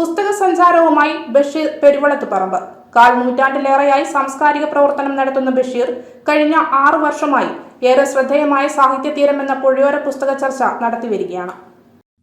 പുസ്തക സഞ്ചാരവുമായി ബഷീർ പെരുവളത്ത് പറമ്പ്. കാൽ നൂറ്റാണ്ടിലേറെയായി സാംസ്കാരിക പ്രവർത്തനം നടത്തുന്ന ബഷീർ കഴിഞ്ഞ ആറു വർഷമായി ഏറെ ശ്രദ്ധേയമായ സാഹിത്യതീരം എന്ന പുഴയോര പുസ്തക ചർച്ച നടത്തിവരികയാണ്.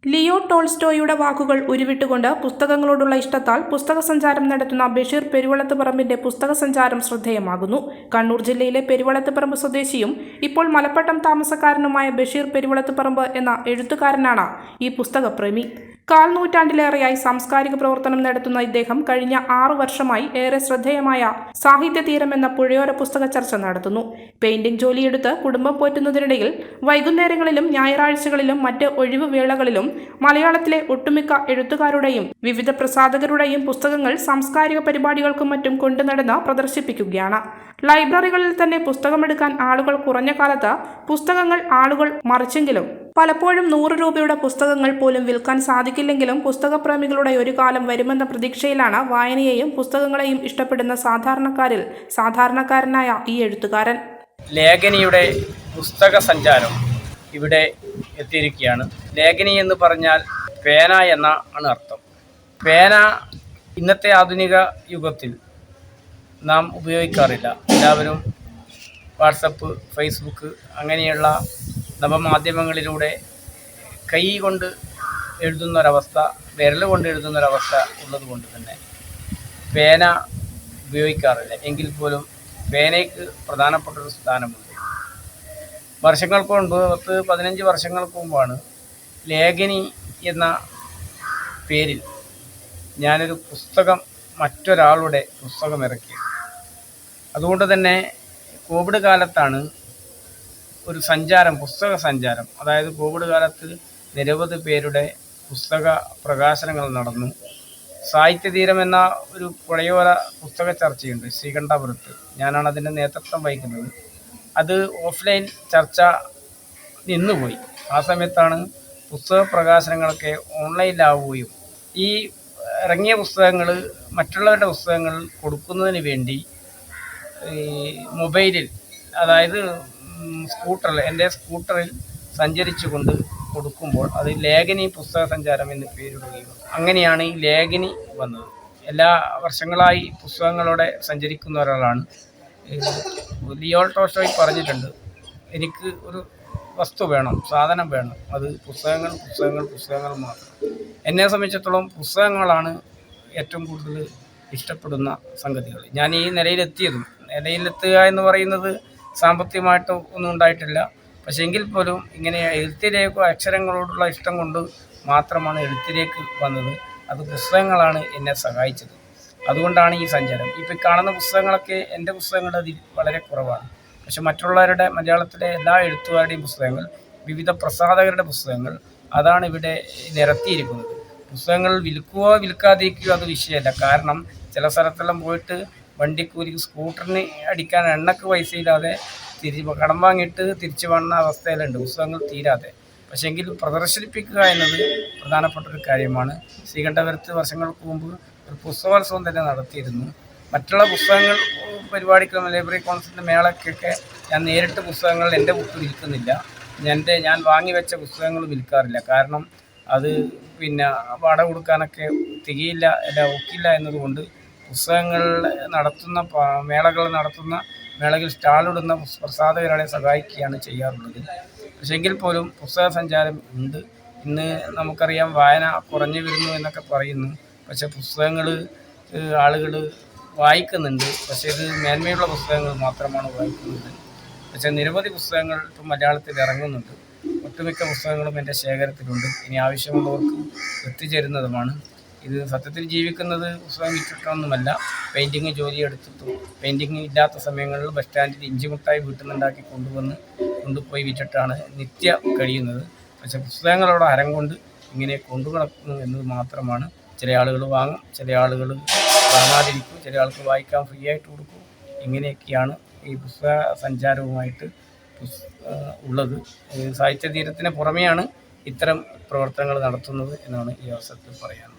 ലിയോ ടോൾസ്റ്റോയുടെ വാക്കുകൾ ഉരുവിട്ടുകൊണ്ട് പുസ്തകങ്ങളോടുള്ള ഇഷ്ടത്താൽ പുസ്തക സഞ്ചാരം നടത്തുന്ന ബഷീർ പെരുവളത്ത് പറമ്പിന്റെ പുസ്തക സഞ്ചാരം ശ്രദ്ധേയമാകുന്നു. കണ്ണൂർ ജില്ലയിലെ പെരുവളത്ത് പറമ്പ് സ്വദേശിയും ഇപ്പോൾ മലപ്പട്ടം താമസക്കാരനുമായ ബഷീർ പെരുവളത്ത് പറമ്പ് എന്ന എഴുത്തുകാരനാണ് ഈ പുസ്തകപ്രേമി. കാൽ നൂറ്റാണ്ടിലേറെയായി സാംസ്കാരിക പ്രവർത്തനം നടത്തുന്ന ഇദ്ദേഹം കഴിഞ്ഞ ആറു വർഷമായി ഏറെ ശ്രദ്ധേയമായ സാഹിത്യതീരം എന്ന പുഴയോര പുസ്തക ചർച്ച നടത്തുന്നു. പെയിന്റിംഗ് ജോലിയെടുത്ത് കുടുംബം പോറ്റുന്നതിനിടയിൽ വൈകുന്നേരങ്ങളിലും ഞായറാഴ്ചകളിലും മറ്റ് ഒഴിവു വേളകളിലും മലയാളത്തിലെ ഒട്ടുമിക്ക എഴുത്തുകാരുടെയും വിവിധ പ്രസാധകരുടെയും പുസ്തകങ്ങൾ സാംസ്കാരിക പരിപാടികൾക്കും മറ്റും കൊണ്ടുനടന്ന് പ്രദർശിപ്പിക്കുകയാണ്. ലൈബ്രറികളിൽ തന്നെ പുസ്തകമെടുക്കാൻ ആളുകൾ കുറഞ്ഞ കാലത്ത് പുസ്തകങ്ങൾ ആളുകൾ മറിച്ചെങ്കിലും പലപ്പോഴും നൂറ് രൂപയുടെ പുസ്തകങ്ങൾ പോലും വിൽക്കാൻ സാധിക്കില്ലെങ്കിലും പുസ്തകപ്രേമികളുടെ ഒരു കാലം വരുമെന്ന പ്രതീക്ഷയിലാണ് വായനയെയും പുസ്തകങ്ങളെയും ഇഷ്ടപ്പെടുന്ന സാധാരണക്കാരിൽ സാധാരണക്കാരനായ ഈ എഴുത്തുകാരൻ. ലേഖനിയുടെ പുസ്തക സഞ്ചാരം ഇവിടെ എത്തിയിരിക്കുകയാണ്. ലേഖനി എന്ന് പറഞ്ഞാൽ പേന എന്ന ആണ് അർത്ഥം. പേന ഇന്നത്തെ ആധുനിക യുഗത്തിൽ നാം ഉപയോഗിക്കാറില്ല. എല്ലാവരും വാട്സപ്പ് ഫേസ്ബുക്ക് അങ്ങനെയുള്ള നവമാധ്യമങ്ങളിലൂടെ കൈ കൊണ്ട് എഴുതുന്നൊരവസ്ഥ വിരൽ കൊണ്ട് എഴുതുന്നൊരവസ്ഥ ഉള്ളത് കൊണ്ട് തന്നെ പേന ഉപയോഗിക്കാറില്ല. എങ്കിൽ പോലും പേനയ്ക്ക് പ്രധാനപ്പെട്ടൊരു സ്ഥാനമുണ്ട്. വർഷങ്ങൾക്ക് മുൻപ് പത്ത് പതിനഞ്ച് വർഷങ്ങൾക്ക് മുമ്പാണ് ലേഖനി എന്ന പേരിൽ ഞാനൊരു പുസ്തകം മറ്റൊരാളുടെ പുസ്തകം ഇറക്കി അതുകൊണ്ട് തന്നെ കോവിഡ് കാലത്താണ് ഒരു സഞ്ചാരം പുസ്തക സഞ്ചാരം. അതായത് കോവിഡ് കാലത്ത് നിരവധി പേരുടെ പുസ്തക പ്രകാശനങ്ങൾ നടന്നു. സാഹിത്യതീരം എന്ന ഒരു പുഴയോര പുസ്തക ചർച്ചയുണ്ട് ശ്രീകണ്ഠാപുരത്ത്. ഞാനാണ് അതിന്റെ നേതൃത്വം വഹിക്കുന്നത്. അത് ഓഫ്ലൈൻ ചർച്ച നിന്നുപോയി. ആ സമയത്താണ് പുസ്തക പ്രകാശനങ്ങളൊക്കെ ഓൺലൈനിലാവുകയും ഈ ഇറങ്ങിയ പുസ്തകങ്ങൾ മറ്റുള്ളവരുടെ പുസ്തകങ്ങൾ കൊടുക്കുന്നതിന് വേണ്ടി ഈ മൊബൈലിൽ അതായത് സ്കൂട്ടറിൽ എന്റെ സ്കൂട്ടറിൽ സഞ്ചരിച്ചുകൊണ്ട് കൊടുക്കുമ്പോൾ അത് ലേഖനി പുസ്തക സഞ്ചാരം എന്ന് പേരിടുകയും അങ്ങനെയാണ് ഈ ലേഖനി വന്നത്. എല്ലാ വർഷങ്ങളായി പുസ്തകങ്ങളോടെ സഞ്ചരിക്കുന്ന ഒരാളാണ്. ലിയോൾ ടോസ്റ്റോയ് പറഞ്ഞിട്ടുണ്ട് എനിക്ക് ഒരു വസ്തു വേണം സാധനം വേണം. അത് പുസ്തകങ്ങൾ പുസ്തകങ്ങൾ പുസ്തകങ്ങൾ മാത്രം. എന്നെ സംബന്ധിച്ചിടത്തോളം പുസ്തകങ്ങളാണ് ഏറ്റവും കൂടുതൽ ഇഷ്ടപ്പെടുന്ന സംഗതികൾ. ഞാൻ ഈ നിലയിലെത്തിയതും നിലയിലെത്തുക എന്ന് പറയുന്നത് സാമ്പത്തികമായിട്ട് ഒന്നും ഉണ്ടായിട്ടില്ല. പക്ഷേ എങ്കിൽ പോലും ഇങ്ങനെ എഴുത്തിലേക്കോ അക്ഷരങ്ങളോടുള്ള ഇഷ്ടം കൊണ്ട് മാത്രമാണ് എഴുത്തിലേക്ക് വന്നത്. അത് പുസ്തകങ്ങളാണ് എന്നെ സഹായിച്ചത്. അതുകൊണ്ടാണ് ഈ സഞ്ചാരം. ഇപ്പോൾ കാണുന്ന പുസ്തകങ്ങളൊക്കെ എന്റെ പുസ്തകങ്ങൾ അതിൽ വളരെ കുറവാണ്. പക്ഷെ മറ്റുള്ളവരുടെ മലയാളത്തിലെ എല്ലാ എഴുത്തുകാരുടെയും പുസ്തകങ്ങൾ വിവിധ പ്രസാധകരുടെ പുസ്തകങ്ങൾ അതാണ് ഇവിടെ നിരത്തിയിരിക്കുന്നത്. പുസ്തകങ്ങൾ വിൽക്കുകയോ വിൽക്കാതിരിക്കുകയോ അത് വിഷയമല്ല. കാരണം ചില സ്ഥലത്തെല്ലാം പോയിട്ട് വണ്ടിക്കൂലിക്ക് സ്കൂട്ടറിന് അടിക്കാൻ എണ്ണക്ക് പൈസ ഇല്ലാതെ തിരിച്ച് കടം വാങ്ങിയിട്ട് തിരിച്ചു വന്ന അവസ്ഥയിലുണ്ട്. പുസ്തകങ്ങൾ തീരാതെ. പക്ഷേങ്കിൽ പ്രദർശിപ്പിക്കുക എന്നത് പ്രധാനപ്പെട്ട ഒരു കാര്യമാണ്. ശ്രീകണ്ഠപുരത്ത് വർഷങ്ങൾക്ക് മുമ്പ് ഒരു പുസ്തകോത്സവം തന്നെ നടത്തിയിരുന്നു. മറ്റുള്ള പുസ്തകങ്ങൾ പരിപാടിക്കും ലൈബ്രറി കൗൺസിലിന്റെ മേളയ്ക്കൊക്കെ ഞാൻ നേരിട്ട് പുസ്തകങ്ങൾ എന്റെ ബുക്ക് വിൽക്കുന്നില്ല. എന്റെ ഞാൻ വാങ്ങി വെച്ച പുസ്തകങ്ങൾ വിൽക്കാറില്ല. കാരണം അത് പിന്നെ വാടക കൊടുക്കാനൊക്കെ തികയില്ല അല്ല ഒക്കില്ല എന്നതുകൊണ്ട് പുസ്തകങ്ങൾ നടത്തുന്ന മേളകൾ നടത്തുന്ന മേളയിൽ സ്റ്റാളിടുന്ന പ്രസാധകരെ സഹായിക്കുകയാണ് ചെയ്യാറുള്ളത്. പക്ഷേ എങ്കിൽ പോലും പുസ്തക സഞ്ചാരം ഉണ്ട്. ഇന്ന് നമുക്കറിയാം വായന കുറഞ്ഞു വരുന്നു എന്നൊക്കെ പറയുന്നു. പക്ഷെ പുസ്തകങ്ങൾ ആളുകൾ വായിക്കുന്നുണ്ട്. പക്ഷേ ഇത് മേന്മയുള്ള പുസ്തകങ്ങൾ മാത്രമാണ് വായിക്കുന്നത്. പക്ഷേ നിരവധി പുസ്തകങ്ങൾ ഇപ്പം മലയാളത്തിൽ ഇറങ്ങുന്നുണ്ട്. ഒട്ടുമിക്ക പുസ്തകങ്ങളും എന്റെ ശേഖരത്തിലുണ്ട്. ഇനി ആവശ്യമുള്ളവർക്ക് എത്തിച്ചേരുന്നതുമാണ്. ഇത് സത്യത്തിൽ ജീവിക്കുന്നത് പുസ്തകം വിറ്റിട്ടൊന്നുമല്ല പെയിന്റിങ് ജോലി എടുത്തിട്ടും പെയിന്റിങ് ഇല്ലാത്ത സമയങ്ങളിൽ ബസ് സ്റ്റാൻഡിൽ ഇഞ്ചിമുട്ടായി വീട്ടിൽ നിന്നുണ്ടാക്കി കൊണ്ടുവന്ന് കൊണ്ടുപോയി വിറ്റിട്ടാണ് നിത്യ കഴിയുന്നത്. പക്ഷേ പുസ്തകങ്ങളോട് ഹരം കൊണ്ട് ഇങ്ങനെ കൊണ്ടു നടക്കുന്നു എന്നത് മാത്രമാണ്. ചില ആളുകൾ വാങ്ങും ചില ആളുകൾ വാങ്ങാതിരിക്കും ചില ആൾക്ക് വായിക്കാൻ ഫ്രീ ആയിട്ട് കൊടുക്കും. ഇങ്ങനെയൊക്കെയാണ് ഈ പുസ്തക സഞ്ചാരവുമായിട്ട് ഉള്ളത്. സാഹിത്യതീരത്തിന് പുറമെയാണ് ഇത്തരം പ്രവർത്തനങ്ങൾ നടത്തുന്നത് എന്നാണ് ഈ അവസരത്തിൽ പറയാനുള്ളത്.